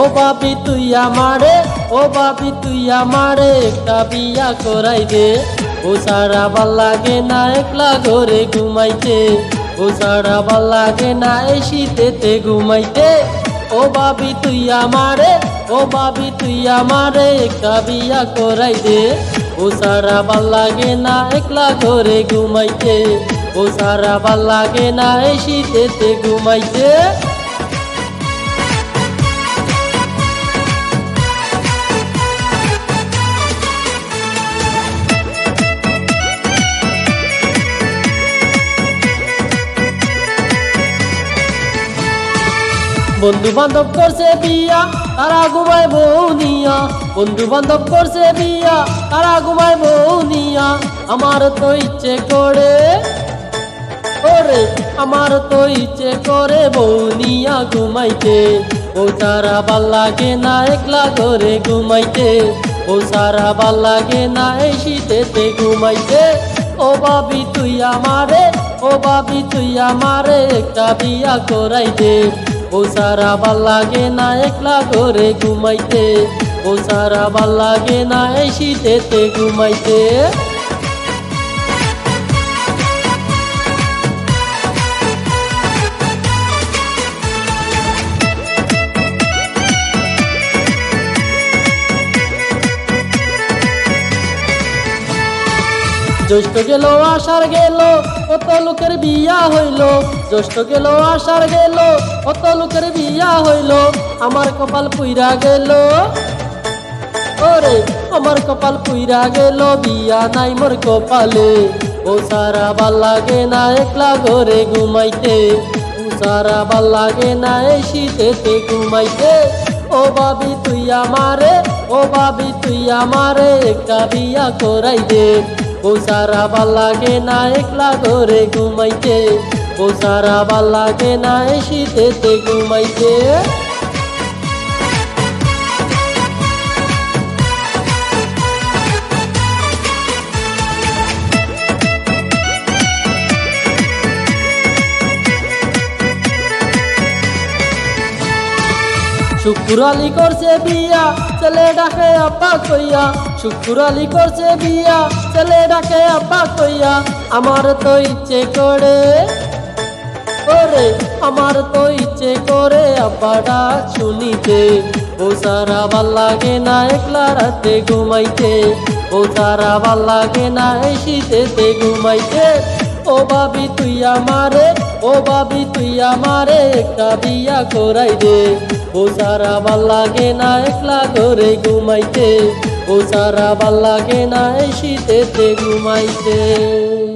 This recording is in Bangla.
ও বাবি, তুই আমারে, ও বাবি, তুই আমারে একটা বিয়া করাই দে ও সারা ভালো লাগে না একলা ঘরে ঘুমাইতে। ও সারা ভালো লাগে না এই শীতেতে ঘুমাইতে। ও বাবি, তুই আমারে, ও বাবি, তুই আমারে একটা বিয়া করাই দে ও সারা ভালো লাগে না একলা ঘরে ঘুমাইতে। ও সারা ভালো লাগে না এই শীতেতে ঘুমাইতে। বন্ধু বান্ধব করছে বিয়া, তারা ঘুমায় বউ নিয়া। বন্ধু বান্ধব করছে বিয়া, তারা ঘুমায় বউ নিয়া। আমার তো ইচ্ছে করে, ওরে, আমার তো ইচ্ছে করে বউ নিয়া ঘুমাইতে। ও সারা ভালো লাগে না, একলা করে ঘুমাইতে। ও সারা ভালো লাগে না, এই শীতেতে ঘুমাইতে। ও বাবি তুই আমারে, ও বাবি তুই আমারে একটা বিয়া করাই দে ও সারা ভালো লাগে না একলা ঘরে ঘুমাইতে। ও সারা ভালো লাগে না এই শীতেতে ঘুমাইতে। জ্যৈষ্ঠ গেল, আষাঢ় গেল কত লোকের বিয়া হইল। জ্যৈষ্ঠ গেল, আষাঢ় গেল কত লোকের বিয়া হইল। আমার কপাল পুইরা গেল। ওরে, আমার কপাল পুইরা গেল, বিয়া নাই মোর কপালে। ও সারা ভালো লাগে না একলা ঘরে ঘুমাইতে। ও সারা ভালো লাগে না এই শীতেতে ঘুমাইতে। ও বাবি তুই আমারে, ও বাবি তুই আমারে একটা বিয়া করাই দে ও সারা ভালো লাগে না, একলা ঘরে ঘুমাইতে। ও সারা ভালো লাগে না, এই শীতেতে ঘুমাইতে। শুকুর করছে বিয়া, ছেলে ডাকে আব্বা কইয়া। শুকুর করছে বিয়া, ছেলে ডাকে আব্বা কইয়া। আমার তো ইচ্ছে করে, ওরে, আমার তো ইচ্ছে করে আব্বা ডাক শুনিতে। ও সারা ভালো লাগে না একলা রাতে ঘুমাইতে। ও সারা ভালো লাগে না শীতেতে ঘুমাইতে। ও বাবি তুই আমারে, ও বাবি তুই আমারে একটা বিয়া করাই দে। ও সারা ভালো লাগে না একলা ঘরে ঘুমাইতে ও সারা ভালো লাগে না শীতেতে ঘুমাইতে।